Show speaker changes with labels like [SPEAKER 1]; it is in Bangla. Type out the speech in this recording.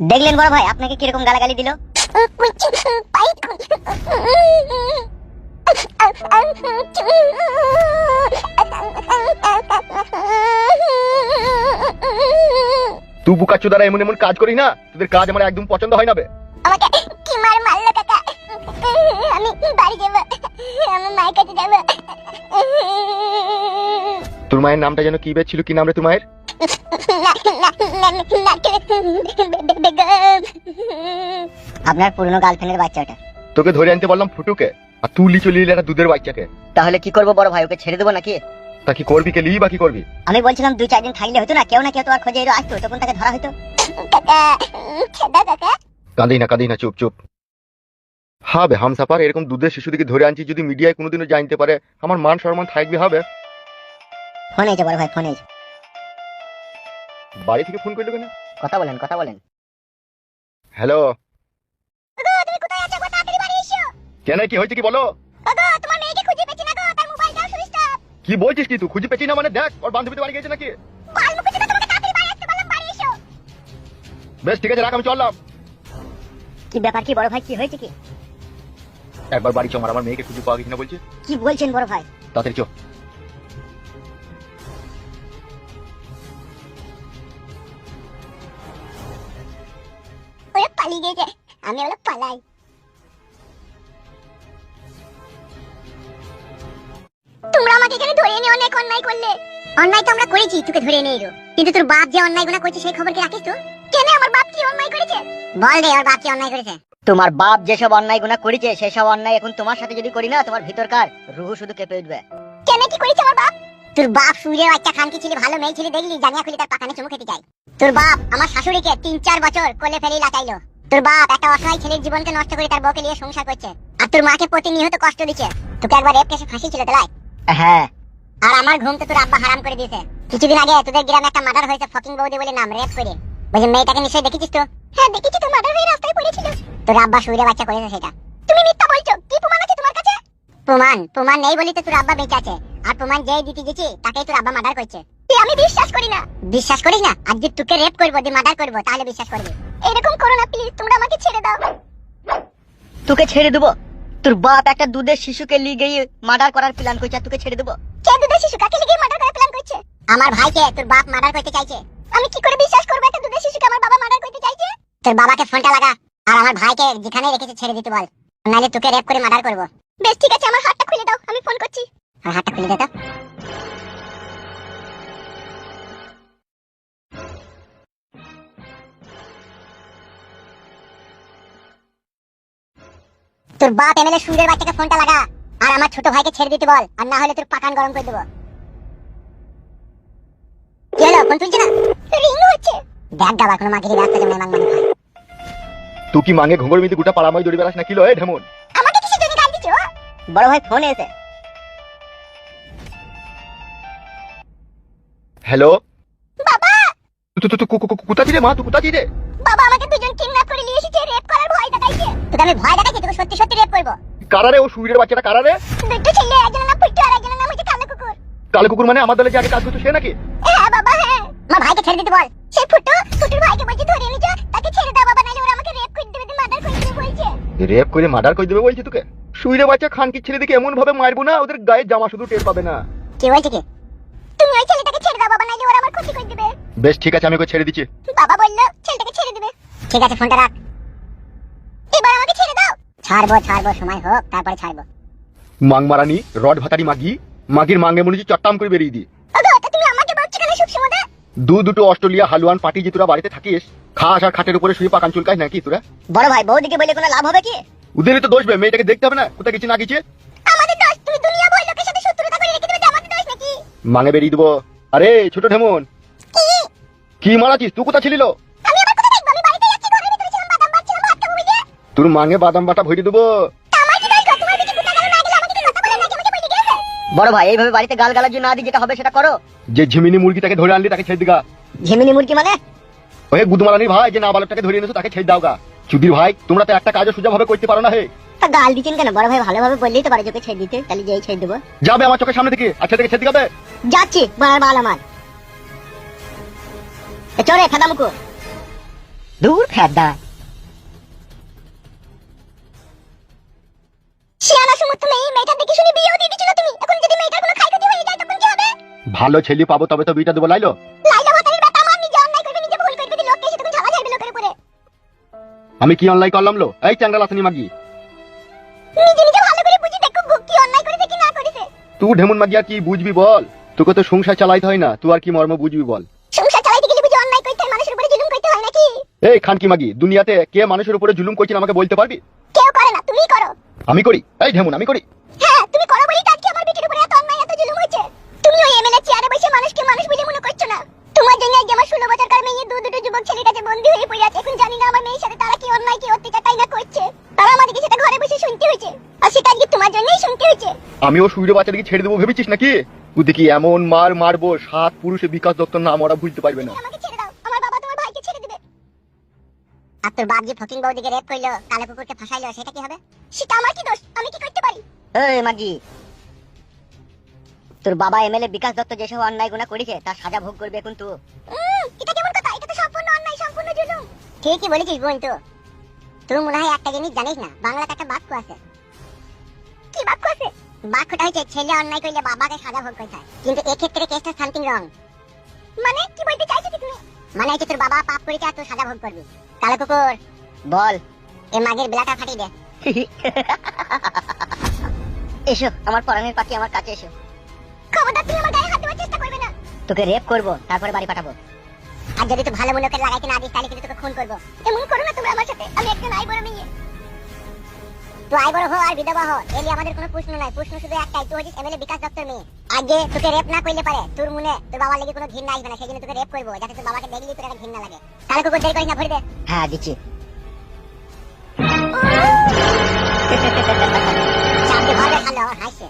[SPEAKER 1] দেখলেন বড় ভাই আপনাকে কীরকম গালাগালি দিল?
[SPEAKER 2] তুই বুকাচ্ছু দ্বারা এমন এমন কাজ করি না তোদের কাজ আমার একদম পছন্দ হয় না বে।
[SPEAKER 3] আমাকে কি মার মারলো কাকা? আমি বাড়ি যাব আমার মায়ের কাছে যাব।
[SPEAKER 2] তোর মায়ের নামটা যেন কি বে ছিল কি নাম রে তোর মায়ের?
[SPEAKER 1] আপনার পুরনো গার্লফ্রেন্ডের বাচ্চাটা।
[SPEAKER 2] তোকে ধরে আনতে বললাম ফুটুকে আর তুই লিচু লিলি একটা দুধের বাচ্চাকে।
[SPEAKER 1] তাহলে কি করব বড় ভাই ওকে ছেড়ে দেবো নাকি?
[SPEAKER 2] তা কি করবি কে লিই বা কি করবি?
[SPEAKER 1] আমি বলছিলাম দুই চার দিন থাকলে হতো না কেউ না কেউ তোমার খোঁজে এলো আসতো তখন তাকে ধরা হতো।
[SPEAKER 2] না না চুপ চুপ। হবে হামসাপার এরকম দুধের শিশুদিকে ধরে আনছি যদি মিডিয়ায় কোনোদিনও জানতে পারে আমার মান সম্মান থাকবে হবে?
[SPEAKER 1] ফোন এসে বড় ভাই ফোন এসে
[SPEAKER 2] বাড়ি থেকে ফোন করল কেন?
[SPEAKER 1] কথা বলেন কথা বলেন।
[SPEAKER 2] হ্যালো?
[SPEAKER 3] গো তুমি কোথায় আছো? গো তাড়াতাড়ি বাড়ি এসো।
[SPEAKER 2] কেন কি হয়েছে কি বলো?
[SPEAKER 3] গো তোমার মেয়েকে খুঁজে পেছি না গো তার মোবাইলটাও সুইচ অফ
[SPEAKER 2] কি বলছিস কি তুই? খুঁজে পেছি না মানে দেখ ওর বান্ধবীতে বাড়ি গেছে নাকি?
[SPEAKER 3] বাল মুখে না তোমাকে তাড়াতাড়ি বাড়ি আসতে বললাম বাড়ি এসো।
[SPEAKER 2] বেশ ঠিক আছে রাখ আমি চললাম।
[SPEAKER 1] কি ব্যাপার কি বড় ভাই কি হয়েছে কি?
[SPEAKER 2] একবার বাড়ি চমার আমার মেয়েকে খুঁজে পাওয়া গেছে না বলছে
[SPEAKER 1] কি বলছেন বড় ভাই?
[SPEAKER 2] তাড়াতাড়ি চো।
[SPEAKER 3] আমি ওরা পালাই। তোমরা আমাকে এখানে ধরে এনে অনেক অন্যায় করলে। অন্যায় তো আমরা করেছি তোকে ধরে এনে এলো। কিন্তু তোর বাপ যে অন্যায় গুণা করছে সেই খবর কি রাখিস তো কেন আমার বাপ কি অন্যায় করেছে? বল রে ওর বাপ কি অন্যায় করেছে?
[SPEAKER 1] তোমার বাপ যেসব অন্যায় গুণা করেছে সেসব অন্যায় এখন তোমার সাথে যদি করি না তোমার ভিতরকার রুহু শুধু কেঁপে উঠবে।
[SPEAKER 3] কেন কি করেছে আমার বাপ? তোর বাপ সুরে বাচ্চা খানকি ছিল ভালো মেয়ে ছিল দেখলি জানিয়া খুলি তার পাকানে চুমু খেতে চাই। তোর বাপ আমার শাশুড়িকে তিন চার বছর কোলে ফেলে লাচাইলো। তোর বাপ একটা অসহায় ছেলের জীবনকে নষ্ট করে তার বউকে নিয়ে সংসার করছে। আর তোর মাকে প্রতিনিয়ত কষ্ট দিচ্ছে। তোকে একবার রেপ কেসে ফাঁসি ছিল তাই
[SPEAKER 1] হ্যাঁ।
[SPEAKER 3] আর আমার ঘুম তো তোর আব্বা হারাম করে দিয়েছে। কিছুদিন আগে তোদের গ্রামে একটা মার্ডার হয়েছে ফকিং বৌদি বলে নাম রেপ করে। বলছি মেয়েটাকে নিশ্চয়ই দেখেছিস তো? হ্যাঁ দেখেছি তো মার্ডার হয়ে রাস্তায় পড়েছিল। তোর আব্বা সুরে বাচ্চা করেছে সেটা। তুমি মিথ্যা বলছো। কি প্রমাণ আছে তোমার কাছে? প্রমাণ প্রমাণ নেই বলি তো তোর আব্বা বেঁচে আছে। আর প্রমাণ যেই দিতে গেছি তাকেই তোর আব্বা মার্ডার করছে। আমি বিশ্বাস করি না। বিশ্বাস করিস না? যদি তোকে রেপ করব দিয়ে মার্ডার করব তাহলে বিশ্বাস করবি। এরকম করো না প্লিজ তোমরা আমাকে ছেড়ে দাও।
[SPEAKER 1] তোকে ছেড়ে দেবো? তোর বাপ একটা দুধের শিশুকে নিয়ে গিয়ে মার্ডার করার প্ল্যান করছে তোকে ছেড়ে দেবো?
[SPEAKER 3] কে দুধের শিশু কাকে লিগে মার্ডার করার প্ল্যান করছে? আমার ভাইকে তোর বাপ মার্ডার করতে চাইছে। আমি কি করে বিশ্বাস করব একটা দুধের শিশুকে আমার বাবা মার্ডার করতে চাইছে? তোর বাবাকে ফোনটা লাগা। আর আমার ভাইকে যেখানে রেখেছে ছেড়ে দিতে বল। নাহলে তোকে রেপ করে মার্ডার করব। বেশ ঠিক আছে আমার হাতটা খুলে দাও আমি ফোন করছি। আমার হাতটা খুলে দে তোর বাপ এমএলএ সুরের বাচ্চাকে ফোনটা লাগা। আর আমার ছোট ভাইকে ছেড়ে দিতে বল আর না হলে তোর পাকান গরম করে দেবো। কি হলো ফোন তুলছে না? রিং হচ্ছে। দেখ গাবার কোনো মাগিরি রাস্তা যেমন মাং মাং খায়
[SPEAKER 2] তুই কি মাঙে ঘুঙর মিদি গোটা পাড়াময় দড়ি বেড়াস না কিলো এ ঢেমন?
[SPEAKER 3] আমাকে কিসের জন্য গাল দিছো
[SPEAKER 1] বড় ভাই ফোন এসে।
[SPEAKER 2] হ্যালো?
[SPEAKER 3] বাবা!
[SPEAKER 2] তুই তুই কোথা রে মা তুই কোথা রে
[SPEAKER 3] বাবা আমাকে দুজন কিডন্যাপ করে নিয়ে এসেছে রেপ দেখাইছে তোকে আমি ভয় দেখাইছি তোকে সত্যি সত্যি রেপ করব।
[SPEAKER 2] কারারে? ও সুইরের বাচ্চাটা কারারে?
[SPEAKER 3] দুটো ছেলে একজনের নাম পুট্টু আর একজনের নাম হচ্ছে কালো কুকুর।
[SPEAKER 2] কালো কুকুর মানে আমার দলে যে আগে কাজ করতো সে নাকি?
[SPEAKER 3] হ্যাঁ বাবা হ্যাঁ। আমার ভাইকে ছেড়ে দিতে বল। সেই ফুটু ফুটুর ভাইকে বলছি ধরে নিছো তাকে ছেড়ে দাও বাবা নাহলে ওরা আমাকে রেপ করে দেবে মার্ডার করে দেবে বলছে।
[SPEAKER 2] রেপ করে মার্ডার করে দেবে বলছি তোকে? সুইরে বাচ্চা খানকি ছেলেদিকে এমন ভাবে মারবো না ওদের গায়ে জামা শুধু টের পাবে না।
[SPEAKER 3] কি বলছে কি? তুমি ওই ছেলেটাকে ছেড়ে দাও বাবা নাহলে ওরা আমার ক্ষতি করে দেবে।
[SPEAKER 2] বেশ ঠিক আছে আমি ওকে ছেড়ে দিচ্ছি।
[SPEAKER 3] বাবা বলল ছেলেটাকে ছেড়ে দেবে। ঠিক আছে ফোনটা রাখ। ছাড়বো ছাড়বো সময় হোক তারপরে ছাড়বো।
[SPEAKER 2] মাং মারানি রড ভাতারি মাগি মাগির মাঙ্গে মনে চট্টাম করে বেরিয়ে দি।
[SPEAKER 3] ওগো তা তুমি আমাকে বলছো কেন সব সময়
[SPEAKER 2] দু দুটো অস্ট্রেলিয়া হালুয়ান পাটি যে তোরা বাড়িতে থাকিস খাস আর খাটের উপরে শুয়ে পাকান চুলকাস নাকি তোরা?
[SPEAKER 1] বড় ভাই বৌদিকে বলে কোনো লাভ হবে কি?
[SPEAKER 2] ওদেরই তো দোষ বে মেয়েটাকে দেখতে হবে না কোথায় কিছু না কিছু
[SPEAKER 3] আমাদের দোষ তুমি দুনিয়া বই লোকের সাথে শত্রুতা করে রেখে দেবে আমাদের দোষ নাকি?
[SPEAKER 2] মাঙে বেরিয়ে দেবো। আরে ছোট ঢেমন
[SPEAKER 3] কি?
[SPEAKER 2] কি মারাছিস? তুই কোথা ছিলিল তোর মাঙে বাদাম বাটা ভরি দেবো।
[SPEAKER 3] না বলে বলে
[SPEAKER 1] বড় ভাই এইভাবে বাড়িতে গাল গালার জন্য আদি যেটা হবে সেটা করো।
[SPEAKER 2] যে ঝিমিনি মুরগিটাকে ধরে আনলি তাকে ছেড়ে দিগা।
[SPEAKER 1] ঝিমিনি মুরগি মানে?
[SPEAKER 2] ওহে গুদমারানির ভাই যে নাবালকটাকে ধরে এনেছো তাকে ছেড়ে দাও গা। চুদির ভাই তোমরা তো একটা কাজও সোজা ভাবে করতে পারো না হে।
[SPEAKER 1] তা গাল দিচ্ছেন কেন? বড় ভাই ভালোভাবে বললেই তো পারে যে ওকে ছেড়ে দিতে তাহলে যেই ছেড়ে দেবো।
[SPEAKER 2] যাবে আমার চোখের সামনে থেকে আচ্ছা থেকে ছেড়ে দিগাবে?
[SPEAKER 1] যাচ্ছি বড় মাল আমার। এ চলে খাদা মুকু দূর ফেদা
[SPEAKER 3] শিয়ানা সমুদ্র মেয়ে মেয়েটার দেখে শুনে বিয়েও দিয়ে দিয়েছিল তুমি। এখন যদি মেয়েটার কোনো ক্ষয়ক্ষতি হয়ে যায় তখন কি হবে?
[SPEAKER 2] ভালো ছেলে পাবো তবে তো বিটা দেবো লাইলো।
[SPEAKER 3] লাইলা ভাতারের বেটা আমার নিজে অন্যায় করবে নিজে ভুল করবে লোককে এসে তুমি ঝালা ঝাড়বে লোকের উপরে।
[SPEAKER 2] আমি কি অনলাইন করলাম লো? এই লাসনি মাগি।
[SPEAKER 3] নিজে নিজে ভালো করে বুঝি দেখো কি অন্যায় করেছে কি না করেছে।
[SPEAKER 2] তুই ঢেমন মাগি আর কি বুঝবি বল? তোকে তো সংসার চালাইতে হয় না তুই আর কি মর্ম বুঝবি বল?
[SPEAKER 3] সংসার চালাইতে গেলে বুঝি অন্যায় করতে হয়, মানুষের উপরে জুলুম করতে হয় নাকি?
[SPEAKER 2] এই খানকি মাগি দুনিয়াতে কে মানুষের উপরে জুলুম করছেন আমাকে বলতে পারবি?
[SPEAKER 3] কেউ করে না তুমিই করো।
[SPEAKER 2] আমি করি। এই ঢেমন আমি করি।
[SPEAKER 3] হ্যাঁ তুমি করো বলেই তো আজকে আমার বেটির উপরে এত অন্যায় এত জুলুম হয়েছে। তুমি ওই এমএলএ চেয়ারে বসে মানুষকে মানুষ বলে মনে করছ না? তোমার জন্য আজকে আমার ষোলো বছরকার মেয়ে দু দুটো যুবক ছেলের কাছে বন্দি হয়ে পড়ে আছে। এখন জানি না আমার মেয়ের সাথে তারা কি অন্যায় কি অত্যাচার তাই না করছে। তারা আমাদেরকে সেটা ঘরে বসে শুনতে হয়েছে। আর সেটা আজকে তোমার জন্যই শুনতে হয়েছে।
[SPEAKER 2] আমি আমিও সূর্য বাচ্চাটাকে ছেড়ে দেবো ভেবেছিস নাকি? তুই দেখি এমন মার মারবো সাত পুরুষে বিকাশ দত্ত নাম ওরা বুঝতে পারবে না।
[SPEAKER 3] আমাকে ছেড়ে আর তোর বাপ যে ফকিং বৌদিকে রেপ করল কালো কুকুরকে ফাঁসাইলো সেটা কি হবে? সেটা আমার কি দোষ? আমি কি করতে পারি?
[SPEAKER 1] এই মাগি তোর বাবা এমএলএ বিকাশ দত্ত যেসব অন্যায় গুণা করেছে তার সাজা ভোগ করবে এখন তুই
[SPEAKER 3] এটা কেমন কথা? এটা তো সম্পূর্ণ অন্যায় সম্পূর্ণ জুলুম। ঠিকই বলেছিস বোন তো তুই মনে হয় একটা জিনিস জানিস না? বাংলাতে একটা বাক্য আছে। কি বাক্য আছে? বাক্যটা হচ্ছে ছেলে অন্যায় করলে বাবাকে সাজা ভোগ করতে হয়। কিন্তু এক্ষেত্রে কেসটা সামথিং রং মানে কি বলতে চাইছো কি তুমি? মানে হচ্ছে তোর বাবা পাপ করেছে আর তুই সাজা ভোগ করবি। কালো কুকুর।
[SPEAKER 1] বল
[SPEAKER 3] এ মাগের বেলাটা ফাটিয়ে দে।
[SPEAKER 1] এসো আমার পরাণের পাখি আমার কাছে এসো।
[SPEAKER 3] খবরদার তুমি আমার গায়ে হাত দেওয়ার চেষ্টা করবে না।
[SPEAKER 1] তোকে রেপ করব তারপরে বাড়ি পাঠাবো।
[SPEAKER 3] আর যদি তুই ভালো মনে করে লাগাইতে না দিস তাহলে কিন্তু তোকে খুন করব। এমন করো না তুমি আমার সাথে আমি একজন আই বড় মেয়ে। তুই আই বড় হো আর বিধবা হো এলি আমাদের কোনো প্রশ্ন নাই। প্রশ্ন শুধু একটাই তুই হচ্ছিস এমএলএ বিকাশ দত্তর মেয়ে। আগে তোকে রেপ না করলে পারে তোর মনে তোর বাবার লেগে কোনো ঘৃণা আসবে না সেই জন্য তোকে রেপ করব যাতে তোর বাবাকে দেখলি তোর একটা ঘৃণা লাগে। তাহলে কুকুর দেরি করিস না ভরে দে
[SPEAKER 1] হ্যাঁ দিচ্ছি।
[SPEAKER 3] চাপতে ভরবে খালো হাসছে।